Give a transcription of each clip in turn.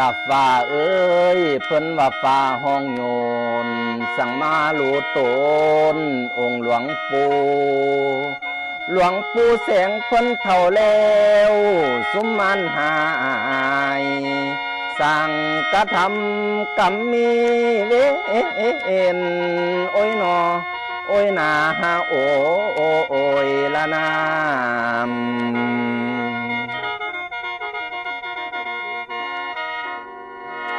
ลับฟ้าเอ้ยเพิ่นว่าฟ้าห้องโยน สั่งมาลูตนองค์หลวงปู่หลวงปู่แสงเพิ่นเท่าแล้วสุมมันหายสั่งกระทำกรรมมีเวนโอ้ยนอโอ้ยนาฮาโอโอโอ้ยละนาม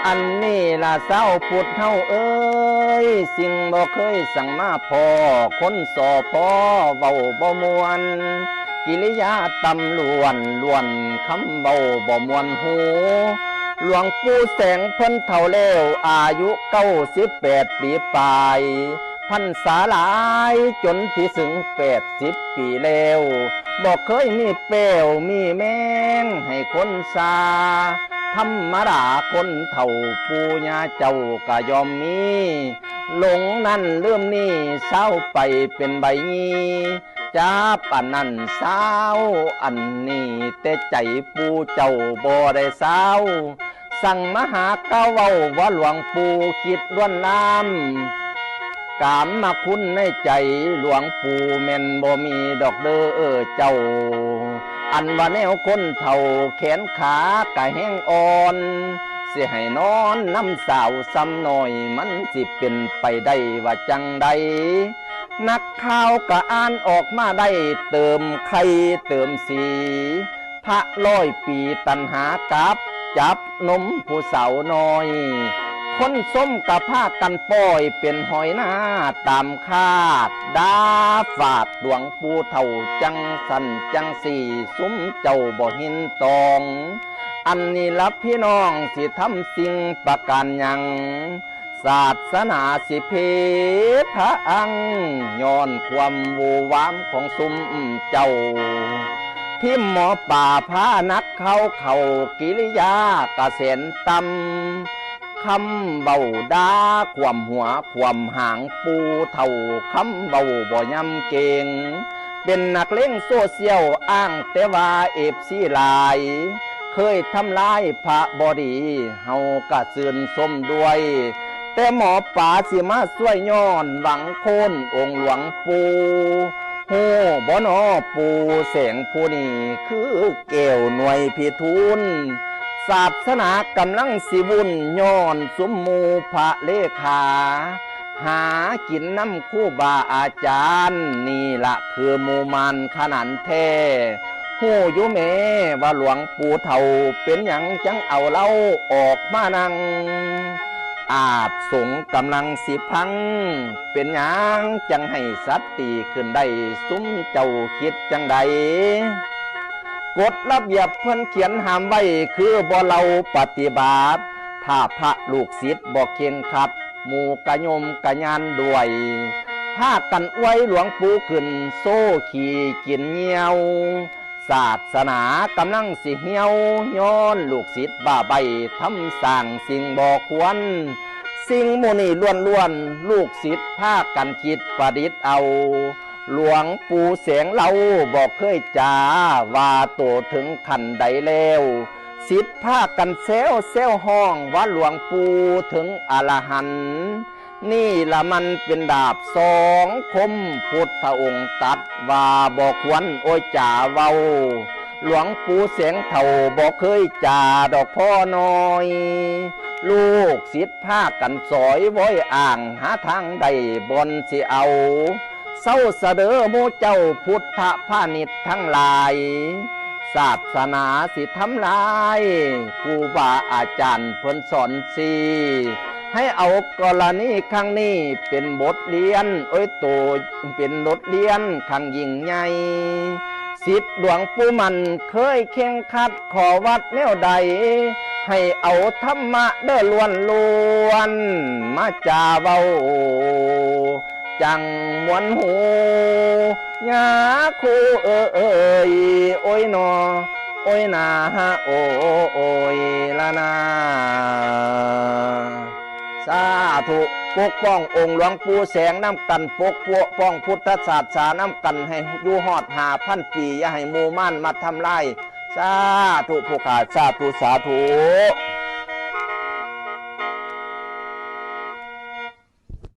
อันนี้ล่ะเศร้าพุดเฮาเอ้ย สิ่งบ่เคยสั่งมาพอ คนสอพอเบาบ่มวน กิริยาตำลวนล้วนคำเบาบ่มวนหู หลวงปู่แสงเพ้นเท่าแล้วอายุเก้าสิบแปดปีปลายพันษาหลายจนที่ถึงแปดสิบปีแล้วบอกเคยมีเปลวมีแมงให้คนซา ธรรมดาคนเท่าปูญาเจ้าก็ยอมมี หลงนั่นเริ่มนี่เศร้าไปเป็นใบงี้จับอันนั้นเศร้าอันนี้แต่ใจปูเจ้าบ่ได้เศร้า สั่งมหาเก้าเว้าว่าหลวงปู่คิดล้วนลามกามมาคุณในใจหลวงปู่แม่นบ่มีดอกเด้อเจ้า อันว่าแนวคนเท่าแขนขากะแห้งอ่อนเสียให้นอนน้ำสาวซ้ำหน่อยมันสิเป็นไปได้ว่าจังใด นักข่าวก็อ่านออกมาได้เติมไข่เติมสี พระร้อยปีตันหากับ จับนมผู้สาวน้อย คนส้มกับผ้ากันป้อยเป็นหอยหน้าตามคาด ดาฝาดหลวงปูเท่าจังสันจังสี่ซุ้มเจ้าบ่หินตอง อันนี้ลับพี่น้องสิทำสิ่งประการยังศาสนาสิเพทะอังย้อนความวูวามของซุมเจ้าพิมหมอป่าพานักเขาเข่ากิริยากะเสนตำ คำเบาดาความหัวความหางปูเท่าคำเบาบ่ยำเก่ง เป็นนักเล่งโซเชียลอ้างแต่ว่าเอฟซีลาย เคยทำลายพระบอดีเฮากะซื่นสมด้วย แต่หมอป่าสิมาช่วยย้อนหวังโคนองค์หลวงปูโหบ่นอปูแสงผู้นี้คือเกวหน่วยพิทุน ศาสนากำลังสิวุ่นย้อนสมมูพระเลขา หากินน้ำคู่บาอาจารย์ นี่ละคือมูมันขนันแท้หูอยู่เมว่าหลวงปู่เท่าเป็นหยังจังเอาเล่าออกมานัง อาจสงกำลังสิพัง เป็นหยังจังให้สัตตีขึ้นได้ ซุ้มเจ้าคิดจังใด กฎระเบียบเพิ่นเขียนห้ามไว้คือบ่เราปฏิบัติถ้าพระลูกศิษย์บอกเคียงขัดหมู่กะยมกะยานด้วยพากันอวยหลวงปู่ขึ้น โซ่ขี่กินเงี้ยว ศาสนากำลังสิเหี่ยว ย้อนลูกศิษย์บ้าใบทำสร้างสิ่งบ่ควร สิ่งโมนี่ล้วนล้วนๆลูกศิษย์พากันคิดประดิษฐ์เอา หลวงปู่เสียงเราบอกเคยจาว่าโตถึงขันใดแล้วศิษย์พากันเซลเซลห้องว่าหลวงปู่ถึงอรหันนี่ละมันเป็นดาบสองคมพุทธองค์ตัดว่าบอกควรโอ้ยจ่าเว้า หลวงปู่เสียงเท่าบอกเคยจ่าดอกพ่อน้อย ลูกศิษย์พากันสอยไว้อ่างหาทางใดบนสิเอา เศร้าเสดอหมูเจ้าพุทธพาณิชย์ทั้งหลายศาสนาสิทำลายครูบาอาจารย์เพิ่นสอนสีให้เอากรณีครั้งนี้เป็นบทเรียน โอ้ยโตเป็นบทเรียนครั้งยิ่งใหญ่สิทธิ์หลวงปู่มันเคยเข่งขัดขอวัดแนวใด ให้เอาธรรมะเด้อล้วนล้วนมาจาเบา จังมวนหูยาคูเอ้ยโอ้ยนอโอ้ยนาฮะโอ้โอ้ยละนาสาธุปกป้ององค์หลวงปู่แสงน้ำกันปกปัวป้องพุทธศาสนาน้ำกันให้อยู่หอดหาพันปีอย่าให้มูม่านมาทำลายสาธุผู้ขาสาธุสาธุ